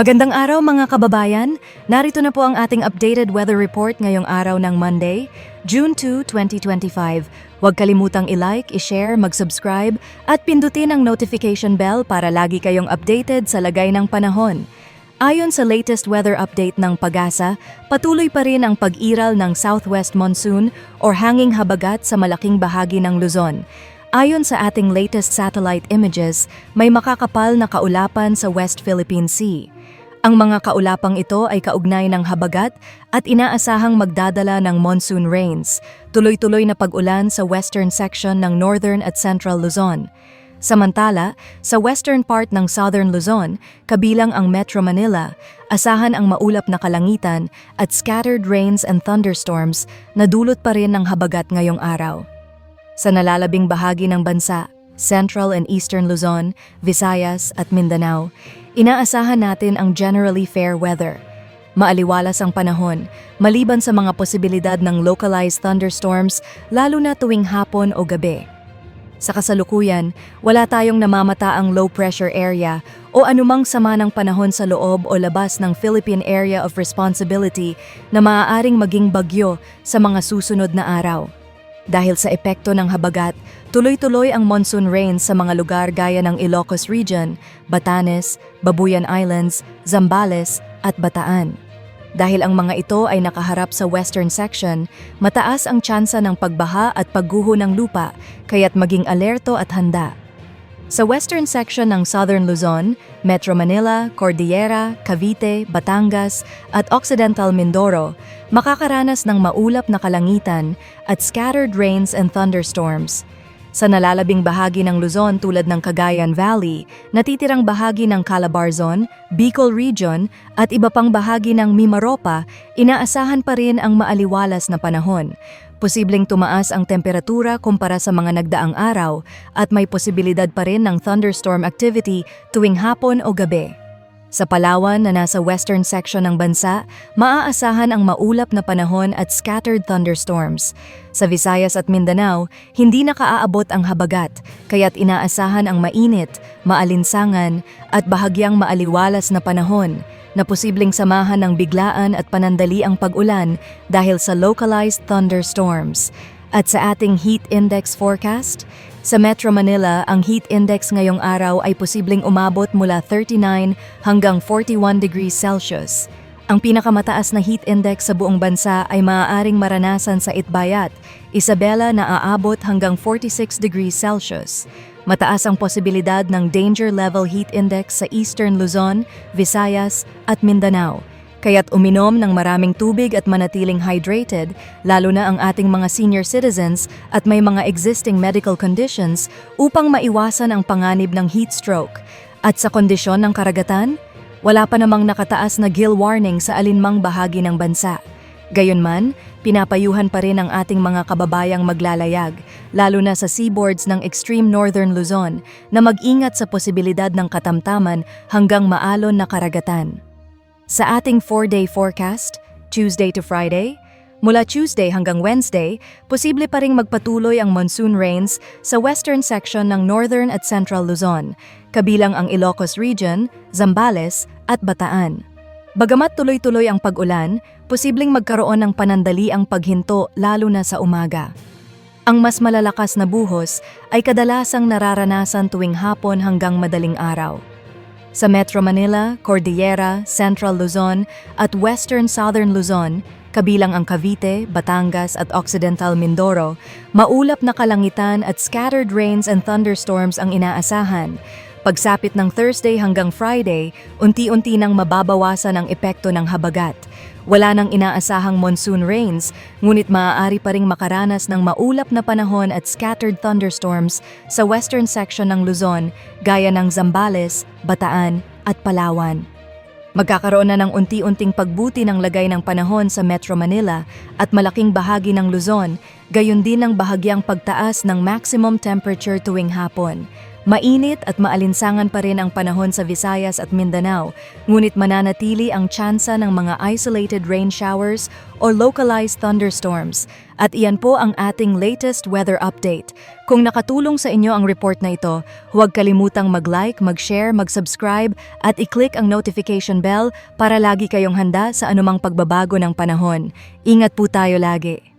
Magandang araw mga kababayan. Narito na po ang ating updated weather report ngayong araw ng Monday, June 2, 2025. Huwag kalimutang i-like, i-share, mag-subscribe at pindutin ang notification bell para lagi kayong updated sa lagay ng panahon. Ayon sa latest weather update ng PAGASA, patuloy pa rin ang pag-iral ng southwest monsoon or hanging habagat sa malaking bahagi ng Luzon. Ayon sa ating latest satellite images, may makakapal na kaulapan sa West Philippine Sea. Ang mga kaulapang ito ay kaugnay ng habagat at inaasahang magdadala ng monsoon rains, tuloy-tuloy na pag-ulan sa western section ng northern at central Luzon. Samantala, sa western part ng southern Luzon, kabilang ang Metro Manila, asahan ang maulap na kalangitan at scattered rains and thunderstorms na dulot pa rin ng habagat ngayong araw. Sa nalalabing bahagi ng bansa, Central and Eastern Luzon, Visayas at Mindanao, inaasahan natin ang generally fair weather. Maaliwalas ang panahon, maliban sa mga posibilidad ng localized thunderstorms lalo na tuwing hapon o gabi. Sa kasalukuyan, wala tayong namamataang low pressure area o anumang sama ng panahon sa loob o labas ng Philippine Area of Responsibility na maaaring maging bagyo sa mga susunod na araw. Dahil sa epekto ng habagat, tuloy-tuloy ang monsoon rains sa mga lugar gaya ng Ilocos Region, Batanes, Babuyan Islands, Zambales at Bataan. Dahil ang mga ito ay nakaharap sa western section, mataas ang tsansa ng pagbaha at pagguho ng lupa, kaya't maging alerto at handa. Sa western section ng Southern Luzon, Metro Manila, Cordillera, Cavite, Batangas at Occidental Mindoro, makakaranas ng maulap na kalangitan at scattered rains and thunderstorms. Sa nalalabing bahagi ng Luzon tulad ng Cagayan Valley, natitirang bahagi ng Calabarzon, Bicol Region at iba pang bahagi ng Mimaropa, inaasahan pa rin ang maaliwalas na panahon. Posibleng tumaas ang temperatura kumpara sa mga nagdaang araw at may posibilidad pa rin ng thunderstorm activity tuwing hapon o gabi. Sa Palawan na nasa western section ng bansa, maaasahan ang maulap na panahon at scattered thunderstorms. Sa Visayas at Mindanao, hindi nakaaabot ang habagat, kaya't inaasahan ang mainit, maalinsangan at bahagyang maaliwalas na panahon na posibleng samahan ng biglaan at panandali ang pag-ulan dahil sa localized thunderstorms. At sa ating heat index forecast, sa Metro Manila, ang heat index ngayong araw ay posibleng umabot mula 39 hanggang 41 degrees Celsius. Ang pinakamataas na heat index sa buong bansa ay maaaring maranasan sa Itbayat, Isabela na aabot hanggang 46 degrees Celsius. Mataas ang posibilidad ng danger level heat index sa Eastern Luzon, Visayas at Mindanao. Kaya't uminom ng maraming tubig at manatiling hydrated, lalo na ang ating mga senior citizens at may mga existing medical conditions upang maiwasan ang panganib ng heat stroke. At sa kondisyon ng karagatan, wala pa namang nakataas na gill warning sa alinmang bahagi ng bansa. Gayunman, pinapayuhan pa rin ang ating mga kababayang maglalayag, lalo na sa seaboards ng extreme northern Luzon, na mag-ingat sa posibilidad ng katamtaman hanggang maalon na karagatan. Sa ating 4-day forecast, Tuesday to Friday, mula Tuesday hanggang Wednesday, posible pa ring magpatuloy ang monsoon rains sa western section ng northern at central Luzon, kabilang ang Ilocos Region, Zambales at Bataan. Bagamat tuloy-tuloy ang pag-ulan, posibleng magkaroon ng panandali ang paghinto lalo na sa umaga. Ang mas malalakas na buhos ay kadalasang nararanasan tuwing hapon hanggang madaling araw. Sa Metro Manila, Cordillera, Central Luzon at Western Southern Luzon, kabilang ang Cavite, Batangas at Occidental Mindoro, maulap na kalangitan at scattered rains and thunderstorms ang inaasahan. Pagsapit ng Thursday hanggang Friday, unti-unti nang mababawasan ang epekto ng habagat. Wala nang inaasahang monsoon rains, ngunit maaari pa ring makaranas ng maulap na panahon at scattered thunderstorms sa western section ng Luzon, gaya ng Zambales, Bataan at Palawan. Magkakaroon na ng unti-unting pagbuti ng lagay ng panahon sa Metro Manila at malaking bahagi ng Luzon, gayon din ang bahagyang pagtaas ng maximum temperature tuwing hapon. Mainit at maalinsangan pa rin ang panahon sa Visayas at Mindanao, ngunit mananatili ang tsansa ng mga isolated rain showers or localized thunderstorms. At iyan po ang ating latest weather update. Kung nakatulong sa inyo ang report na ito, huwag kalimutang mag-like, mag-share, mag-subscribe at i-click ang notification bell para lagi kayong handa sa anumang pagbabago ng panahon. Ingat po tayo lagi.